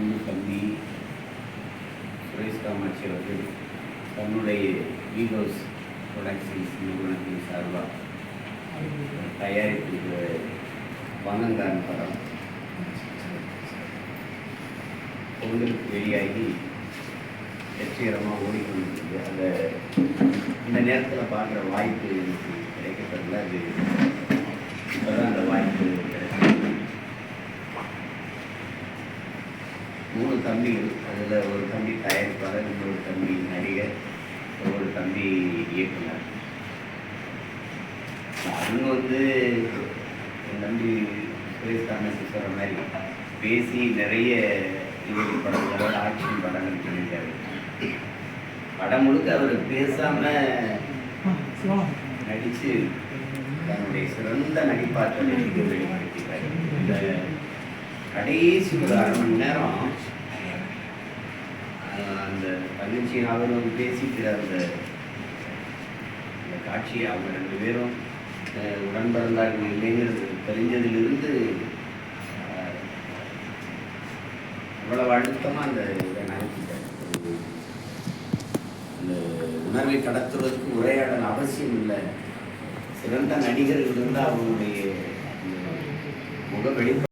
அன்பு தம்பி சுரேஷ் காமாட்சி அவர்கள் தன்னுடைய வீகோஸ் ப்ரொடக்ஷன்ஸ் நிறுவனத்தின் சார்பாக தயாரித்திருக்கிற வனங்கான் படம் பொங்கலுக்கு வெளியாகி வெற்றிகரமாக ஓடிக்கொண்டிருக்கு அதை இந்த நேரத்தில் பார்க்குற வாய்ப்பு எனக்கு கிடைக்கப்படல அது இப்போதான் அந்த வாய்ப்பு கிடைச்சது மூணு தம்பிகள் அதில் ஒரு தம்பி தயாரிப்பாளர் இன்னொரு தம்பி நடிகர் ஒரு தம்பி இயக்குனர். அவங்க வந்து என் தம்பி சுரேஷ் தாமஸ் சொல்கிற மாதிரி பேசி நிறைய இவங்க படங்களோட ஆக்ஷன் படங்கள் பண்ணியிருக்காரு. படம் முழுக்க அவர் பேசாமல் நடித்து தன்னுடைய சிறந்த நடிப்பாற்றலை இங்கு வெளிப்படுத்திட்டார். இந்த கடைசி ஒரு அரை மணி நேரம் அந்த தங்கச்சியின் அவரும் பேசிக்கிற அந்த அந்த காட்சியை அவங்க ரெண்டு பேரும் ஆஹ், உடன் பிறந்தார்கள் இல்லைங்கிறது தெரிஞ்சதிலிருந்து அவ்வளவு இவ்வளவு அழுத்தமாக அந்த இதை நினைச்சிட்டார் அந்த உணர்வை கடத்துவதற்கு உரையாடல் அவசியம் இல்லை. சிறந்த நடிகர்கள் இருந்தால் அவங்களுடைய முக வெளிப்பாடு